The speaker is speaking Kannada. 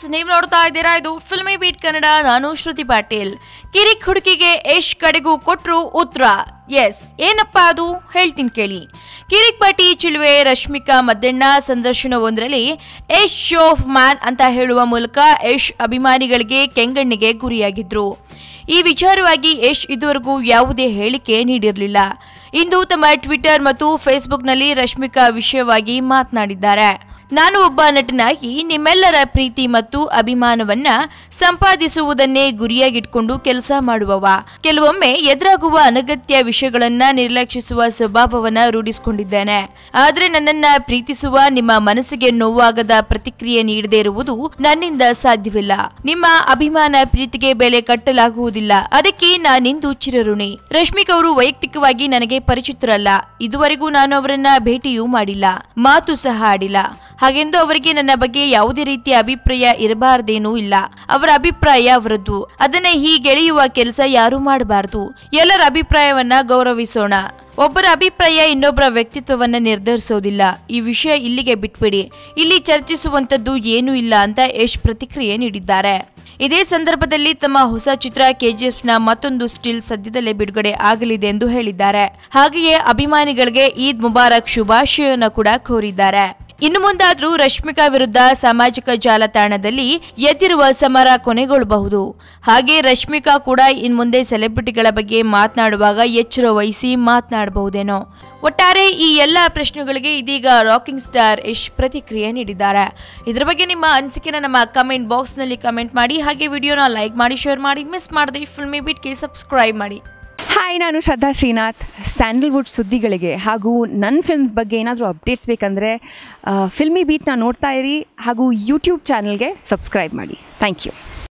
ಫ್ರೆಂಡ್ಸ್ ನೀವು ನೋಡ್ತಾ ಇದ್ದೀರಾ? ಇದು ಫಿಲ್ಮಿ ಬೀಟ್ ಕನ್ನಡ, ನಾನು ಶ್ರುತಿ ಪಾಟೀಲ್. ಕಿರಿಕ್ ಹುಡುಕಿಗೆ ಯಶ್ ಕಡೆಗೂ ಕೊಟ್ರು ಉತ್ತರ. ಎಸ್ ಏನಪ್ಪ ಅದು? ಹೇಳ್ತೀನಿ ಕೇಳಿ. ಕಿರಿಕ್ ಪಟಿ ಚಿಲುವೆ, ರಶ್ಮಿಕಾ ಮದ್ದಣ್ಣ ಸಂದರ್ಶನವೊಂದರಲ್ಲಿ ಯಶ್ ಶೋ ಆಫ್ ಮ್ಯಾನ್ ಅಂತ ಹೇಳುವ ಮೂಲಕ ಯಶ್ ಅಭಿಮಾನಿಗಳಿಗೆ ಕೆಂಗಣ್ಣಿಗೆ ಗುರಿಯಾಗಿದ್ರು. ಈ ವಿಚಾರವಾಗಿ ಯಶ್ ಇದುವರೆಗೂ ಯಾವುದೇ ಹೇಳಿಕೆ ನೀಡಿರಲಿಲ್ಲ. ಇಂದು ತಮ್ಮ ಟ್ವಿಟರ್ ಮತ್ತು ಫೇಸ್ಬುಕ್ನಲ್ಲಿ ರಶ್ಮಿಕಾ ವಿಷಯವಾಗಿ ಮಾತನಾಡಿದ್ದಾರೆ. ನಾನು ಒಬ್ಬ ನಟನಾಗಿ ನಿಮ್ಮೆಲ್ಲರ ಪ್ರೀತಿ ಮತ್ತು ಅಭಿಮಾನವನ್ನ ಸಂಪಾದಿಸುವುದನ್ನೇ ಗುರಿಯಾಗಿಟ್ಕೊಂಡು ಕೆಲಸ ಮಾಡುವವ. ಕೆಲವೊಮ್ಮೆ ಎದುರಾಗುವ ಅನಗತ್ಯ ವಿಷಯಗಳನ್ನ ನಿರ್ಲಕ್ಷಿಸುವ ಸ್ವಭಾವವನ್ನ ರೂಢಿಸಿಕೊಂಡಿದ್ದೇನೆ. ಆದ್ರೆ ನನ್ನನ್ನ ಪ್ರೀತಿಸುವ ನಿಮ್ಮ ಮನಸ್ಸಿಗೆ ನೋವಾಗದ ಪ್ರತಿಕ್ರಿಯೆ ನೀಡದೇ ಇರುವುದು ನನ್ನಿಂದ ಸಾಧ್ಯವಿಲ್ಲ. ನಿಮ್ಮ ಅಭಿಮಾನ ಪ್ರೀತಿಗೆ ಬೆಲೆ ಕಟ್ಟಲಾಗುವುದಿಲ್ಲ. ಅದಕ್ಕೆ ನಾನಿಂದು ಚಿರಋಣಿ. ರಶ್ಮಿಕ್ ಅವರು ವೈಯಕ್ತಿಕವಾಗಿ ನನಗೆ ಪರಿಚಿತರಲ್ಲ. ಇದುವರೆಗೂ ನಾನು ಅವರನ್ನ ಭೇಟಿಯೂ ಮಾಡಿಲ್ಲ. ಮಾತು ಸಹ ಆಡಿಲ್ಲ. ಹಾಗೆಂದು ಅವರಿಗೆ ನನ್ನ ಬಗ್ಗೆ ಯಾವುದೇ ರೀತಿಯ ಅಭಿಪ್ರಾಯ ಇರಬಾರ್ದೇನೂ ಇಲ್ಲ. ಅವರ ಅಭಿಪ್ರಾಯ ಅವರದ್ದು. ಅದನ್ನೇ ಹೀಗೆಳೆಯುವ ಕೆಲಸ ಯಾರು ಮಾಡಬಾರದು. ಎಲ್ಲರ ಅಭಿಪ್ರಾಯವನ್ನ ಗೌರವಿಸೋಣ. ಒಬ್ಬರ ಅಭಿಪ್ರಾಯ ಇನ್ನೊಬ್ಬರ ವ್ಯಕ್ತಿತ್ವವನ್ನ ನಿರ್ಧರಿಸೋದಿಲ್ಲ. ಈ ವಿಷಯ ಇಲ್ಲಿಗೆ ಬಿಟ್ಬಿಡಿ. ಇಲ್ಲಿ ಚರ್ಚಿಸುವಂತದ್ದು ಏನೂ ಇಲ್ಲ ಅಂತ ಯಶ್ ಪ್ರತಿಕ್ರಿಯೆ ನೀಡಿದ್ದಾರೆ. ಇದೇ ಸಂದರ್ಭದಲ್ಲಿ ತಮ್ಮ ಹೊಸ ಚಿತ್ರ ಕೆಜಿಎಫ್ನ ಮತ್ತೊಂದು ಸ್ಟಿಲ್ ಸದ್ಯದಲ್ಲೇ ಬಿಡುಗಡೆ ಆಗಲಿದೆ ಎಂದು ಹೇಳಿದ್ದಾರೆ. ಹಾಗೆಯೇ ಅಭಿಮಾನಿಗಳಿಗೆ ಈದ್ ಮುಬಾರಕ್ ಶುಭಾಶಯವನ್ನು ಕೂಡ ಕೋರಿದ್ದಾರೆ. ಇನ್ನು ಮುಂದಾದರೂ ರಶ್ಮಿಕಾ ವಿರುದ್ಧ ಸಾಮಾಜಿಕ ಜಾಲತಾಣದಲ್ಲಿ ಎದ್ದಿರುವ ಸಮರ ಕೊನೆಗೊಳ್ಳಬಹುದು. ಹಾಗೆ ರಶ್ಮಿಕಾ ಕೂಡ ಇನ್ಮುಂದೆ ಸೆಲೆಬ್ರಿಟಿಗಳ ಬಗ್ಗೆ ಮಾತನಾಡುವಾಗ ಎಚ್ಚರ ವಹಿಸಿ ಮಾತನಾಡಬಹುದೇನೋ. ಒಟ್ಟಾರೆ ಈ ಎಲ್ಲ ಪ್ರಶ್ನೆಗಳಿಗೆ ಇದೀಗ ರಾಕಿಂಗ್ ಸ್ಟಾರ್ ಯಶ್ ಪ್ರತಿಕ್ರಿಯೆ ನೀಡಿದ್ದಾರೆ. ಇದರ ಬಗ್ಗೆ ನಿಮ್ಮ ಅನಿಸಿಕೆನ ನಮ್ಮ ಕಮೆಂಟ್ ಬಾಕ್ಸ್ನಲ್ಲಿ ಕಮೆಂಟ್ ಮಾಡಿ, ಹಾಗೆ ವಿಡಿಯೋನ ಲೈಕ್ ಮಾಡಿ, ಶೇರ್ ಮಾಡಿ, ಮಿಸ್ ಮಾಡದೆ ಫಿಲ್ಮಿ ಬಿಟ್ಗೆ ಸಬ್ಸ್ಕ್ರೈಬ್ ಮಾಡಿ. ಹಾಯ್ ನಾನು ಶ್ರದ್ಧಾ ಶ್ರೀನಾಥ್. ಸ್ಯಾಂಡಲ್ವುಡ್ ಸುದ್ದಿಗಳಿಗೆ ಹಾಗೂ ನನ್ನ ಫಿಲ್ಮ್ಸ್ ಬಗ್ಗೆ ಏನಾದರೂ ಅಪ್ಡೇಟ್ಸ್ ಬೇಕಂದರೆ ಫಿಲ್ಮಿ ಬೀಟ್ನ ನೋಡ್ತಾ ಇರಿ ಹಾಗೂ ಯೂಟ್ಯೂಬ್ ಚಾನಲ್ಗೆ ಸಬ್ಸ್ಕ್ರೈಬ್ ಮಾಡಿ. Thank you